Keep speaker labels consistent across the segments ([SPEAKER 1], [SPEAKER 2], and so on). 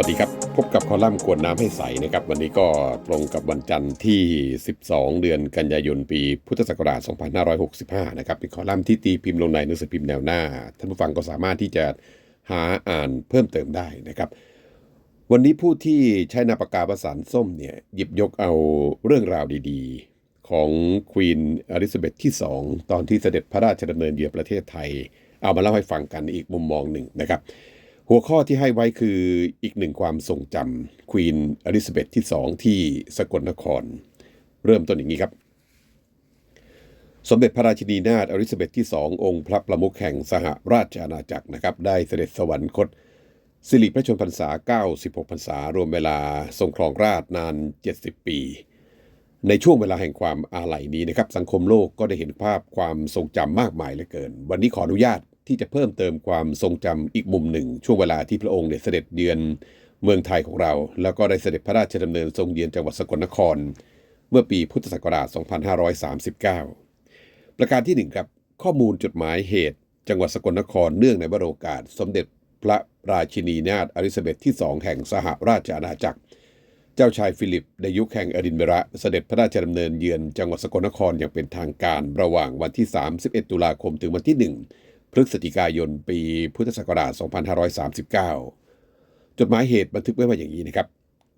[SPEAKER 1] วัสดีครับ พบกับคอลัมน์กวนน้ำให้ใสนะครับ วันนี้ก็ตรงกับวันจันทร์ที่ 12 เดือนกันยายนปีพุทธศักราช 2565 นะครับเป็นคอลัมน์ที่ตีพิมพ์ลงในหนังสือพิมพ์แนวหน้า ท่านผู้ฟังก็สามารถที่จะหาอ่านเพิ่มเติมได้นะครับ วันนี้ผู้ที่ใช้นาปากกาประสานส้มเนี่ยหยิบยกเอาเรื่องราวดีๆ ของควีนอลิซาเบธที่ 2 ตอนที่เสด็จพระราชดำเนินเยือนประเทศไทย เอามาเล่าให้ฟังกันอีกมุมมองหนึ่งนะครับ หัวข้อที่ให้ไว้คืออีกหนึ่งความทรงจำควีนอลิซาเบธที่2ที่สกลนคร เริ่มต้นอย่างนี้ครับ สมเด็จพระราชินีนาถอลิซาเบธที่2ององค์พระประมุขแห่งสหราชอาณาจักรนะครับ ได้เสด็จสวรรคต สิริพระชนพรรษา 96 พรรษา รวมเวลาทรงครองราชนาน 70 ปี ในช่วงเวลาแห่งความอาลัยนี้นะครับ สังคมโลกก็ได้เห็นภาพความทรงจำมากมายเหลือเกิน วันนี้ขออนุญาต ที่จะเพิ่มเติมความทรงจำอีกมุมหนึ่ง ช่วงเวลาที่พระองค์เนี่ยเสด็จเยือนเมืองไทยของเรา แล้วก็ได้เสด็จพระราชดำเนินทรงเยือนจังหวัดสกลนคร เมื่อปีพุทธศักราช 2539 ประการที่หนึ่งครับข้อมูลจดหมายเหตุ จังหวัดสกลนครเนื่องในวโรกาส สมเด็จพระราชินีนาถอลิซาเบธที่สองแห่งสหราชอาณาจักร เจ้าชายฟิลิปในยุคแห่งอดินเบระเสด็จพระราชดำเนินเยือนจังหวัดสกลนครอย่างเป็นทางการระหว่างวันที่ 31 ตุลาคมถึงวันที่ 1 พฤศจิกายนปีพุทธศักราช 2539 จดหมายเหตุบันทึกไว้ว่าอย่างนี้นะครับ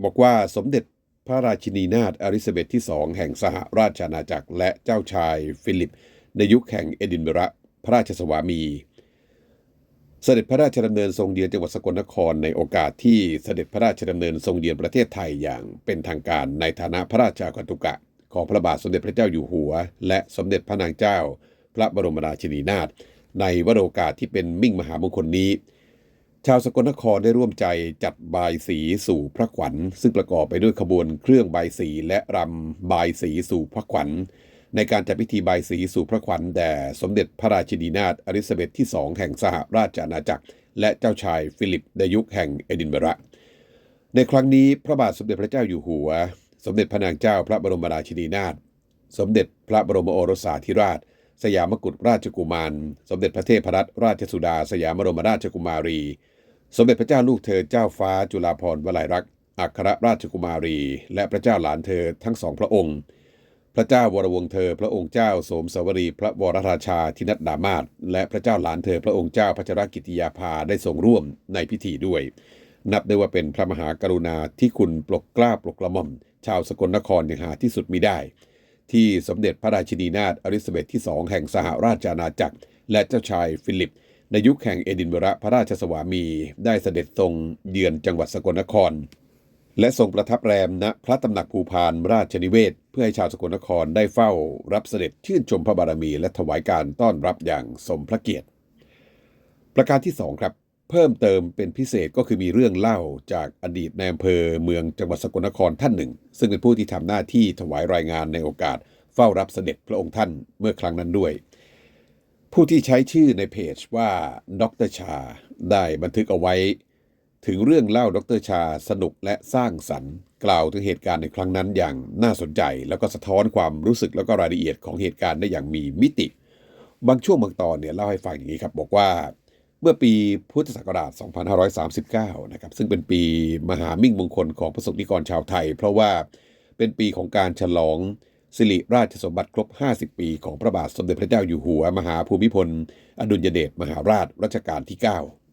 [SPEAKER 1] บอกว่าสมเด็จพระราชินีนาถอลิซาเบธที่สองแห่งสหราชอาณาจักร และเจ้าชายฟิลิป ในยุคแห่งเอดินเบระพระราชสวามี เสด็จพระราชดำเนินทรงเยือนจังหวัดสกลนครในโอกาสที่เสด็จพระราชดำเนินทรงเยือนประเทศไทยอย่างเป็นทางการในฐานะพระราชาคันตุกะ ของพระบาทสมเด็จพระเจ้าอยู่หัว และสมเด็จพระนางเจ้า พระบรมราชินีนาถ ในวโรกาสที่เป็นมิ่งมหามงคลนี้ ชาวสกลนครได้ร่วมใจจัดบายสีสู่พระขวัญ ซึ่งประกอบไปด้วยขบวนเครื่องบายสีและรำบายสีสู่พระขวัญ ในการจัดพิธีบายสีสู่พระขวัญแด่สมเด็จพระราชินีนาถอลิซาเบธที่สองแห่งสหราชอาณาจักร และเจ้าชายฟิลิปในยุคแห่งเอดินเบระ ในครั้งนี้พระบาทสมเด็จพระเจ้าอยู่หัว สมเด็จพระนางเจ้าพระบรมราชินีนาถสมเด็จพระบรมโอรสาธิราช สยามกุฎราชกุมาร สมเด็จพระเทพรัตนราชสุดา สยามบรมราชกุมารี สมเด็จพระเจ้าลูกเธอเจ้าฟ้าจุฬาภรณ์วลัยรักษ์อัครราชกุมารี และพระเจ้าหลานเธอทั้งสองพระองค์ พระเจ้าวรวงศ์เธอพระองค์เจ้าโสมสวรี พระวรราชาธินัดดามาศและพระเจ้าหลานเธอพระองค์เจ้าพัชรกิติยาภาได้ทรงร่วมในพิธีด้วย นับได้ว่าเป็นพระมหากรุณาที่คุณปลกกล้าปลกกระหม่อม ชาวสกลนครอย่างหาที่สุดมิได้ ที่สมเด็จพระราชินีนาถอลิซาเบธที่สองแห่งสหราชอาณาจักร และเจ้าชายฟิลิป ในยุคแห่งเอดินเบระพระราชสวามี ได้เสด็จทรงเยือนจังหวัดสกลนคร และทรงประทับแรมณพระตำหนักภูพานราชนิเวศ เพื่อให้ชาวสกลนครได้เฝ้า รับเสด็จชื่นชมพระบารมี และถวายการต้อนรับอย่างสมพระเกียรติ ประการที่สองครับ เพิ่มเติมเป็นพิเศษก็คือมีเรื่องเล่าจากอดีตในอำเภอเมืองจังหวัดสกลนครท่านหนึ่ง ซึ่งเป็นผู้ที่ทำหน้าที่ถวายรายงานในโอกาสเฝ้ารับเสด็จพระองค์ท่านเมื่อครั้งนั้นด้วย ผู้ที่ใช้ชื่อในเพจว่าดรชา ได้บันทึกเอาไว้ ถึงเรื่องเล่าดรชาสนุกและสร้างสรรค์ กล่าวถึงเหตุการณ์ในครั้งนั้นอย่างน่าสนใจ แล้วก็สะท้อนความรู้สึกแล้วก็รายละเอียดของเหตุการณ์ได้อย่างมีมิติ บางช่วงบางตอนเนี่ยเล่าให้ฟังอย่างนี้ครับบอกว่า เมื่อปีพุทธศักราช 2539 นะครับ ซึ่งเป็นปีมหามิ่งมงคลของประสบนิกรชาวไทย เพราะว่าเป็นปีของการฉลองสิริราชสมบัติครบ 50 ปีของพระบาทสมเด็จพระเจ้าอยู่หัว มหาภูมิพล อดุลยเดชมหาราชรัชกาลที่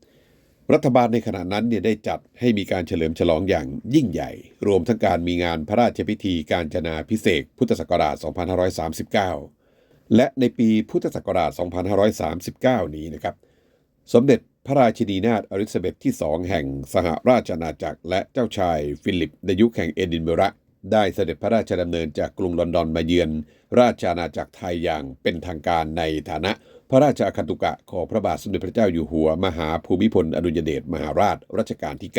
[SPEAKER 1] 9 รัฐบาลในขณะนั้นเนี่ยได้จัดให้มีการเฉลิมฉลองอย่างยิ่งใหญ่ รวมทั้งการมีงานพระราชพิธีการจนาพิเศษพุทธศักราช 2539 และในปีพุทธศักราช 2539 นี้นะครับ สมเด็จพระราชินีนาถอลิซาเบธที่สองแห่งสหราชอาณาจักร และเจ้าชายฟิลิปในยุคแห่งเอดินเบระ ได้เสด็จพระราชดำเนินจากกรุงลอนดอนมาเยือน ราชอาณาจักรไทยอย่างเป็นทางการในฐานะพระราชาคันตุกะของพระบาทสมเด็จพระเจ้าอยู่หัว มหาภูมิพลอดุลยเดชมหาราชรัชกาลที่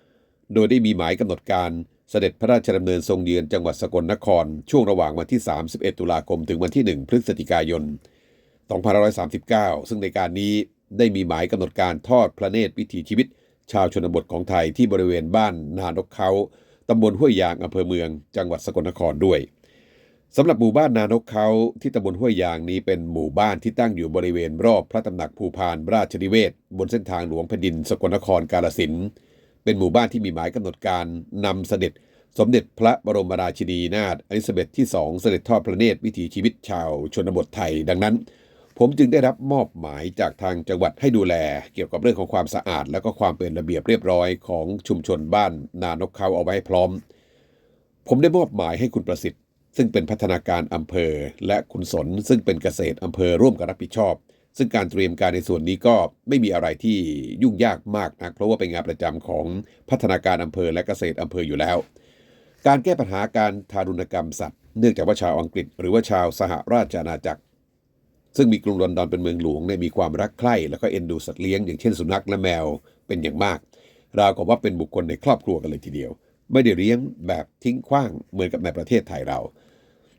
[SPEAKER 1] 9 โดยได้มีหมายกำหนดการเสด็จพระราชดำเนินทรงเยือนจังหวัดสกลนคร ช่วงระหว่างวันที่ 31 ตุลาคมถึงวันที่ 1 พฤศจิกายน 2539 ซึ่งในการนี้ ได้มีหมายกำหนดการทอดพระเนตรวิถีชีวิต ชาวชนบทของไทยที่บริเวณบ้านนานกเขาตำบลห้วยยางอำเภอเมือง จังหวัดสกลนครด้วยสำหรับหมู่บ้านนานกเขาที่ตำบลห้วยยางนี้เป็นหมู่บ้านที่ตั้งอยู่บริเวณรอบพระตำหนักภูพานราชนิเวศ บนเส้นทางหลวงแผ่นดินสกลนครกาลสินเป็นหมู่บ้านที่มีหมายกำหนดการนำเสด็จ สมเด็จพระบรมราชินีนาถอลิซาเบธที่2เสด็จทอดพระเนตรวิถีชีวิตชาวชนบทไทย ดังนั้น ผมจึงได้รับมอบหมายจากทางจังหวัดให้ดูแล เกี่ยวกับเรื่องของความสะอาด และก็ความเป็นระเบียบเรียบร้อยของชุมชนบ้าน นานกเขาเอาไว้ให้พร้อม ผมได้มอบหมายให้คุณประสิทธิ์ ซึ่งเป็นพัฒนาการอำเภอ และคุณสนซึ่งเป็นเกษตรอำเภอร่วมกันรับผิดชอบ ซึ่งการเตรียมการในส่วนนี้ก็ไม่มีอะไรที่ยุ่งยากมากนัก เพราะว่าเป็นงานประจำของพัฒนาการอำเภอและเกษตรอำเภออยู่แล้ว การแก้ปัญหาการทารุณกรรมสัตว์ เนื่องจากว่าชาวอังกฤษ หรือว่าชาวสหราชอาณาจักร ซึ่งมีกรุงลอนดอนเป็นเมืองหลวงเนี่ยมีความรักใคร่แล้วก็เอ็นดูสัตว์เลี้ยงอย่างเช่นสุนัขและแมวเป็นอย่างมาก ราวกับว่าเป็นบุคคลในครอบครัวกันเลยทีเดียว ไม่ได้เลี้ยงแบบทิ้งขว้างเหมือนกับในประเทศไทยเรา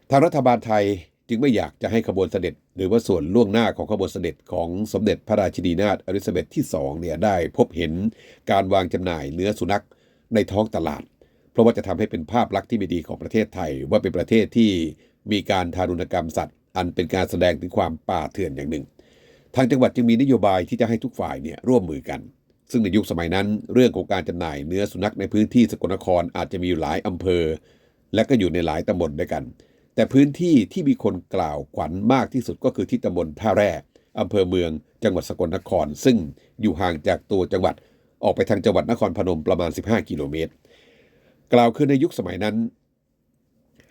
[SPEAKER 1] ทางรัฐบาลไทยจึงไม่อยากจะให้ขบวนเสด็จ หรือว่าส่วนล่วงหน้าของขบวนเสด็จของสมเด็จพระราชินีนาถอลิซาเบธที่2เนี่ยได้พบเห็นการวางจำหน่ายเนื้อสุนัขในท้องตลาด เพราะว่าจะทำให้เป็นภาพลักษณ์ที่ไม่ดีของประเทศไทย ว่าเป็นประเทศที่มีการทารุณกรรมสัตว์ อันเป็นการแสดงถึงความป่าเถื่อนอย่างหนึ่ง ทางจังหวัดจึงมีนโยบายที่จะให้ทุกฝ่ายเนี่ยร่วมมือกัน ซึ่งในยุคสมัยนั้น เรื่องของการจำหน่ายเนื้อสุนัขในพื้นที่สกลนครอาจจะมีอยู่หลายอำเภอ และก็อยู่ในหลายตำบลด้วยกัน แต่พื้นที่ที่มีคนกล่าวขวัญมากที่สุดก็คือที่ตำบลท่าแร่อำเภอเมืองจังหวัดสกลนคร ซึ่งอยู่ห่างจากตัวจังหวัดออกไปทางจังหวัดนครพนมประมาณ 15 กิโลเมตร กล่าวคือในยุคสมัยนั้น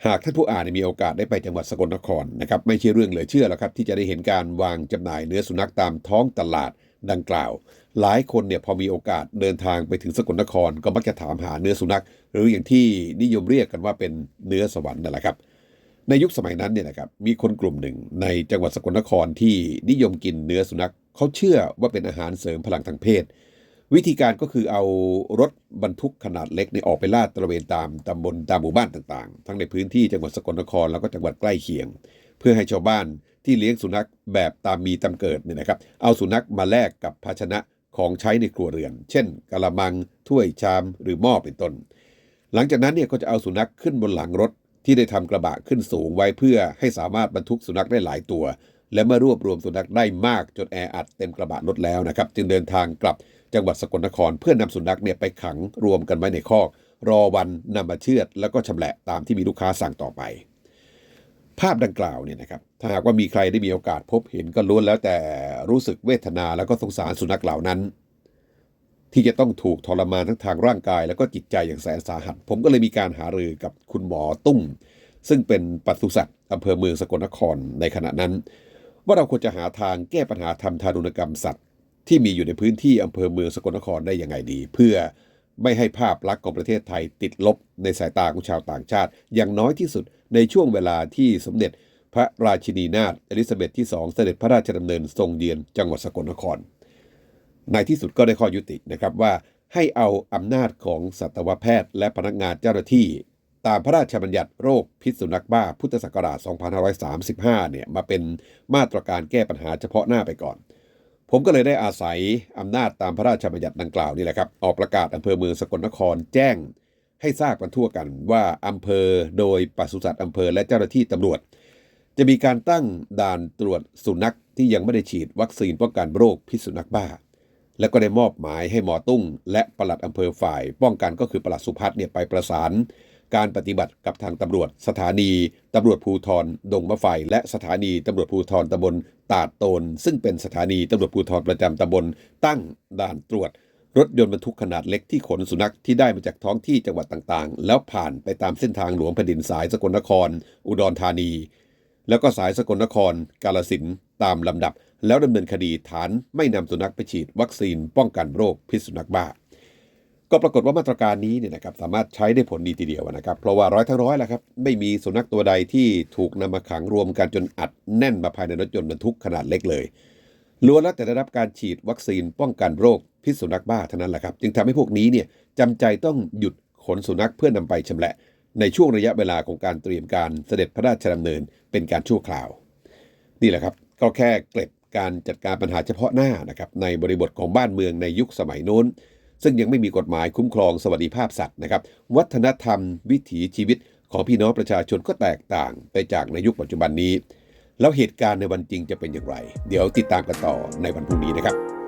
[SPEAKER 1] หากท่านผู้อ่านมีโอกาสได้ไปจังหวัดสกลนครนะครับไม่ใช่เรื่องเหลือเชื่อแล้วครับที่จะได้เห็นการวางจำหน่ายเนื้อสุนัขตามท้องตลาดดังกล่าว หลายคนเนี่ยพอมีโอกาสเดินทางไปถึงสกลนคร ก็มักจะถามหาเนื้อสุนัข หรืออย่างที่นิยมเรียกกันว่าเป็นเนื้อสวรรค์นั่นแหละครับ ในยุคสมัยนั้นเนี่ยนะครับมีคนกลุ่มหนึ่งในจังหวัดสกลนครที่นิยมกินเนื้อสุนัขเขาเชื่อว่าเป็นอาหารเสริมพลังทางเพศ วิธีการก็คือเอารถบรรทุกขนาดเล็กเนี่ยออกไปลาดตระเวนตามตำบลตามหมู่บ้านต่างๆ ทั้งในพื้นที่จังหวัดสกลนครแล้วก็จังหวัดใกล้เคียง เพื่อให้ชาวบ้านที่เลี้ยงสุนัขแบบตามมีตามเกิดเนี่ยนะครับ เอาสุนัขมาแลกกับภาชนะของใช้ในครัวเรือน เช่นกะละมัง ถ้วยชาม หรือหม้อเป็นต้น หลังจากนั้นเนี่ยก็จะเอาสุนัขขึ้นบนหลังรถที่ได้ทำกระบะขึ้นสูงไว้เพื่อให้สามารถบรรทุกสุนัขได้หลายตัว และเมื่อรวบรวมสุนัขได้มากจนแออัดเต็มกระบะรถแล้วนะครับ จึงเดินทางกลับ จังหวัดสกลนครเพื่อนำสุนัขเนี่ยไปขังรวมกันไว้ในคอก รอวันนำมาเชือด แล้วก็ชำแหละตามที่มีลูกค้าสั่งต่อไป ภาพดังกล่าวเนี่ยนะครับถ้าหากว่ามีใครได้มีโอกาสพบเห็นก็ล้วนแล้วแต่รู้สึกเวทนาแล้วก็สงสารสุนัขเหล่านั้น ที่จะต้องถูกทรมานทั้งทางร่างกาย แล้วก็จิตใจอย่างแสนสาหัส ผมก็เลยมีการหารือกับคุณหมอตุ้มซึ่งเป็นปศุสัตว์อำเภอเมืองสกลนครในขณะนั้น ว่าเราควรจะหาทางแก้ปัญหาทำทารุณกรรมสัตว์ ที่มีอยู่ในพื้นที่อำเภอเมืองสกลนครได้ยังไงดี เพื่อไม่ให้ภาพลักษณ์ของประเทศไทยติดลบในสายตาของชาวต่างชาติ อย่างน้อยที่สุดในช่วงเวลาที่สมเด็จพระราชินีนาถอลิซาเบธที่2เสด็จพระราชดำเนินทรงเยือนจังหวัดสกลนคร ในที่สุดก็ได้ข้อยุตินะครับว่าให้เอาอำนาจของสัตวแพทย์และพนักงานเจ้าหน้าที่ ตามพระราชบัญญัติโรคพิษสุนัขบ้าพุทธศักราช 2535 เนี่ยมาเป็นมาตรการแก้ปัญหาเฉพาะหน้าไปก่อน ผมก็เลยได้อาศัยอำนาจตามพระราชบัญญัติดังกล่าวนี่แหละครับ ออกประกาศอำเภอเมืองสกลนครแจ้ง ให้ทราบกันทั่วกันว่าอำเภอโดยปศุสัตว์อำเภอและเจ้าหน้าที่ตำรวจ จะมีการตั้งด่านตรวจสุนัขที่ยังไม่ได้ฉีดวัคซีนป้องกันโรคพิษสุนัขบ้า และก็ได้มอบหมายให้หมอตุ้ง และปลัดอำเภอฝ่าย ป้องกันก็คือปลัดสุพัฒน์เนี่ยไปประสาน การปฏิบัติกับทางตำรวจ สถานีตำรวจภูธรดงมะไฟ และสถานีตำรวจภูธรตำบลตาดโตน ซึ่งเป็นสถานีตำรวจภูธรประจำตำบลตั้งด่านตรวจ รถยนต์บรรทุกขนาดเล็กที่ขนสุนัขที่ได้มาจากท้องที่จังหวัดต่างๆ แล้วผ่านไปตามเส้นทางหลวงแผ่นดินสายสกลนคร อุดรธานี แล้วก็สายสกลนคร กาลสินตามลำดับ แล้วดำเนินคดีฐานไม่นำสุนัขไปฉีดวัคซีนป้องกันโรคพิษสุนัขบ้า ก็ปรากฏว่ามาตรการนี้เนี่ยนะครับสามารถใช้ได้ผลดีทีเดียวนะครับ เพราะว่าร้อยทั้งร้อยแหละครับไม่มีสุนัขตัวใดที่ถูกนำมาขังรวมกันจนอัดแน่นมาภายในรถยนต์บรรทุกขนาดเล็กเลยล้วนแล้วแต่ได้รับการฉีดวัคซีนป้องกันโรคพิษสุนัขบ้าเท่านั้นแหละครับ จึงทำให้พวกนี้เนี่ยจำใจต้องหยุดขนสุนัขเพื่อนำไปชำแหละ ในช่วงระยะเวลาของการเตรียมการเสด็จพระราชดำเนินเป็นการชั่วคราว นี่แหละครับก็แค่เกล็ดการจัดการปัญหาเฉพาะหน้านะครับในบริบทของบ้านเมืองในยุคสมัยโน้น ซึ่งยังไม่มีกฎหมายคุ้มครองสวัสดิภาพสัตว์นะครับ วัฒนธรรม วิถีชีวิตของพี่น้องประชาชนก็แตกต่างไปจากในยุคปัจจุบันนี้ แล้วเหตุการณ์ในวันจริงจะเป็นอย่างไร เดี๋ยวติดตามกันต่อในวันพรุ่งนี้นะครับ